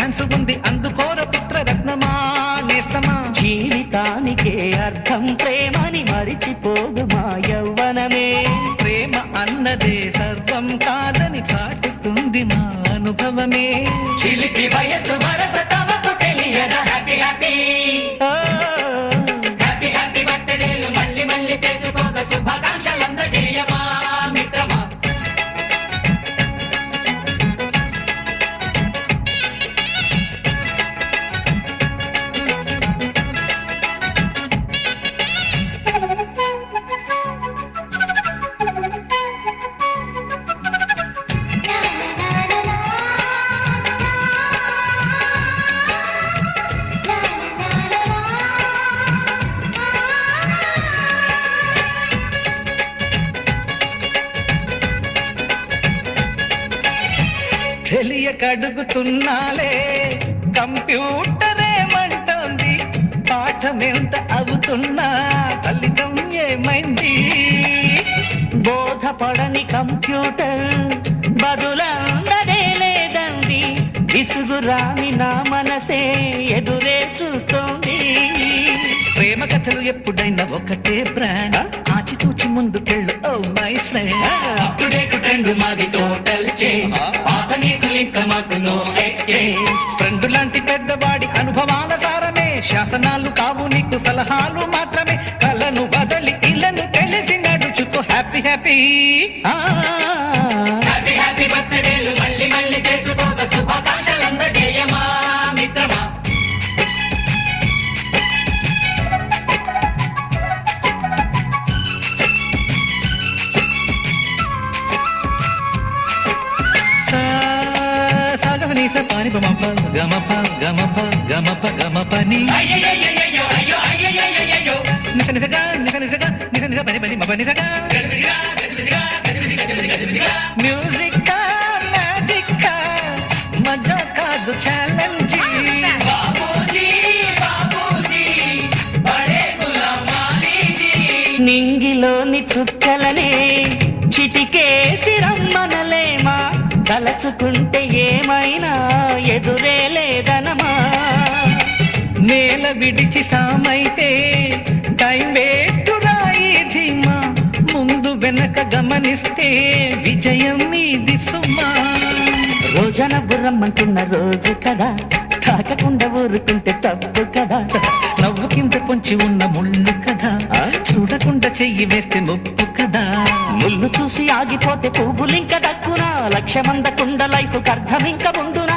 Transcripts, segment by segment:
Chance ఉంది అందుకోర పుత్ర రత్నమా నేస్తమా? జీవితానికే అర్థం ప్రేమని మరిచిపోదు మా యవ్వనమే. ప్రేమ అన్నదే సర్వం కాదని చాటుతుంది మా అనుభవమే. చిలిపి వయసు వరసతా తెలియక అడుగుతున్నాలే కంప్యూటర్ ఏమంటోంది పాఠమెంత అవుతున్నా? ఫలితం ఏమైంది? బోధపడని కంప్యూటర్ బదులందరే లేదండి విసుగురాని నా మనసే ఎదురే చూస్తోంది. ప్రేమ కథలు ఎప్పుడైనా ఒకటే బ్రాండ్ ఆచితూచి ముందుకెళ్ళు వ్యసనాలు కావు నీకు సలహాలు మాత్రమే. కలను బదలి ఇళ్ళను తెలిసి నడుచుకో హ్యాపీ హ్యాపీ. హ్యాపీ పని పని మప మ్యూజిక్ మ్యాజిక్ మజా కాదు ఛాలెంజ్ నింగిలోని చుక్కలనే చిటికేసి రమ్మనలేమా? తలచుకుంటే ఏమైనా ఎదురే లేదనమా నేల విడిచి సామైతే టైం వేస్ట్ రాయి ధీమా ముందు వెనక గమనిస్తే విజయం మీది సుమా. రోజన బుర్రమ్మంటున్న రోజు కదా తాకకుండా ఊరుకుంటే తప్పు కదా. నవ్వు కింద పొంచి ఉన్న ముళ్ళు కదా చూడకుండా చెయ్యి వేస్తే ముప్పు కదా. ముళ్ళు చూసి ఆగిపోతే పువ్వులింక దక్కునా లక్ష్యమందకుండా లైఫ్ అర్థం ఇంక ఉండునా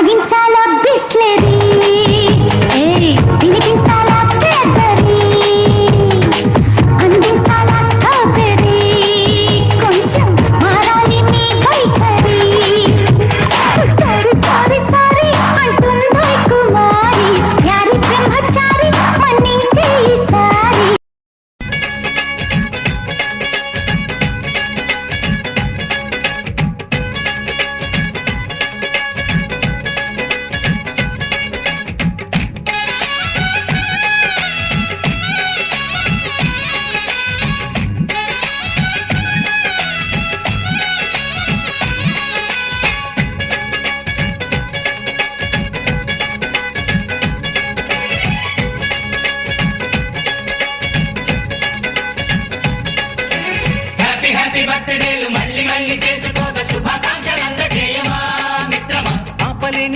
Maging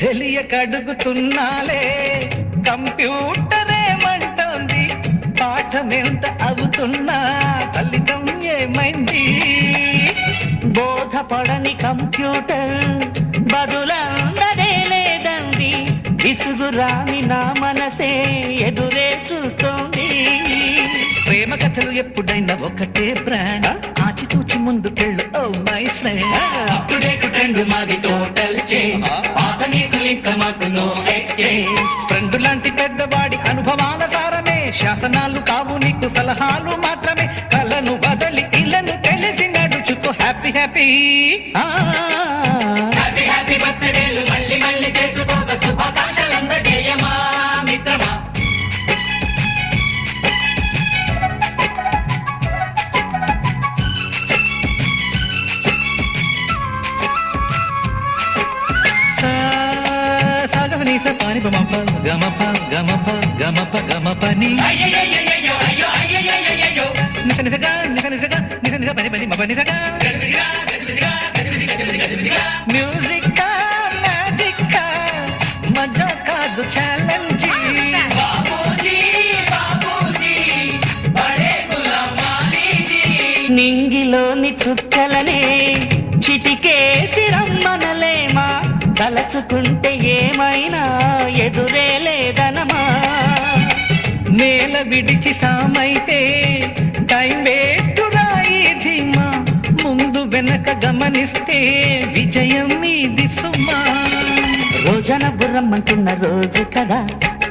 తెలియకడుగుతున్నాలే. కంప్యూటర్ ఏమంటోంది పాఠమెంత అవుతున్నా ఫలితం ఏమైంది? బోధపడని కంప్యూటర్ బదులందరే లేదండి విసుగురాని నా మనసే ఎదురే చూస్తోంది. ప్రేమ కథలు ఎప్పుడైనా ఒకటే బ్రాండ్ ఆచితూచి ముందుకెళ్ళు oh my friend. To trend మాది టోటల్ చేంజ్. పాత మాకు నో ఎక్స్చేంజ్ ఫ్రెండ్ లాంటి పెద్దవాడి అనుభవాల సారమే. శాసనాలు కావు నీకు సలహాలు మాత్రమే. కలను బదలి ఇలను తెలిసి నడుచుకో happy happy. Happy music magic మజా కాదు ఛాలెంజ్. నింగిలోని చుక్కలనే చిటికేసి రమ్మనలేమా? తలచుకుంటే ఏమైనా ఎదురే లేదనమా నేల విడిచి సామైతే టైం ధీమా వెనక గమనిస్తే విజయం మీది సుమా. రోజన బుర్రమ్మంటున్న రోజు కదా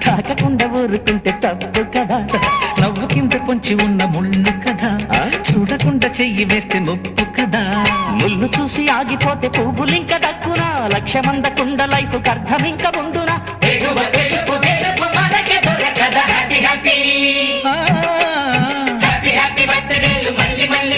తాకకుండా ఊరుకుంటే తప్పు కదా. నవ్వు కింద పొంచి ఉన్న ముళ్ళు కదా? చూడకుండా చెయ్యి వేస్తే ముప్పు కదా. ముళ్ళు చూసి ఆగిపోతే పువ్వులింక దక్కునా లక్ష్యమందకుండ లైఫ్ గెలుపు మనకే దొరకదా హ్యాపీ బర్త్డేలు మళ్ళీ మళ్ళీ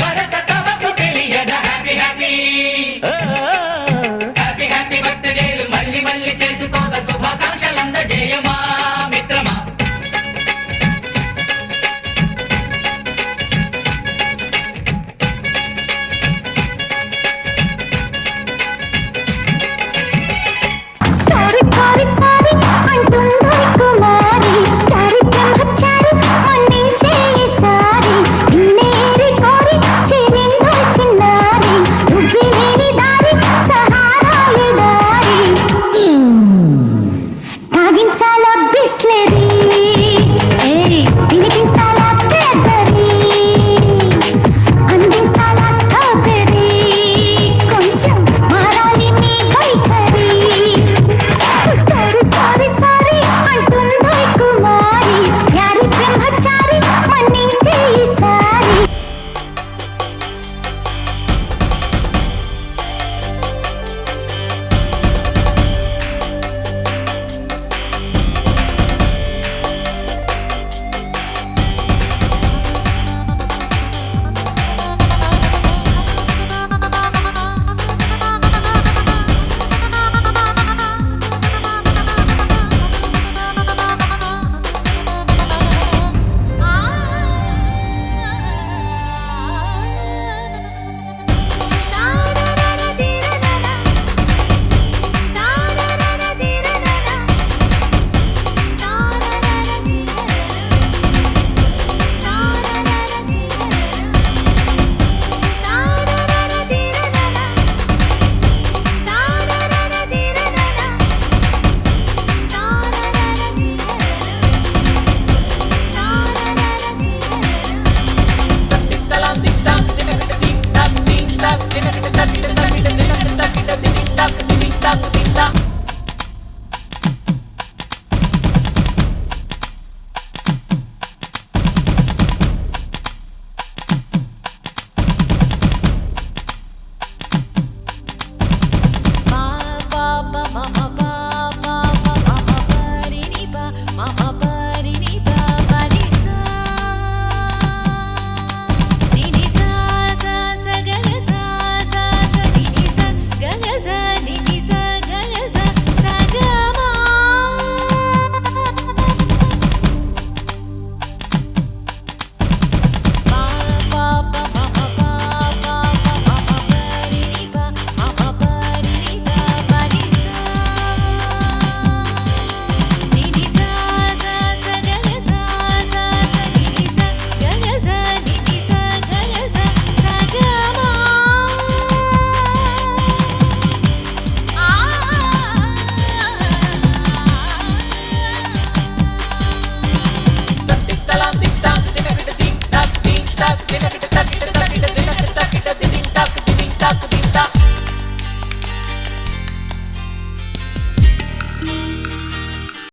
दी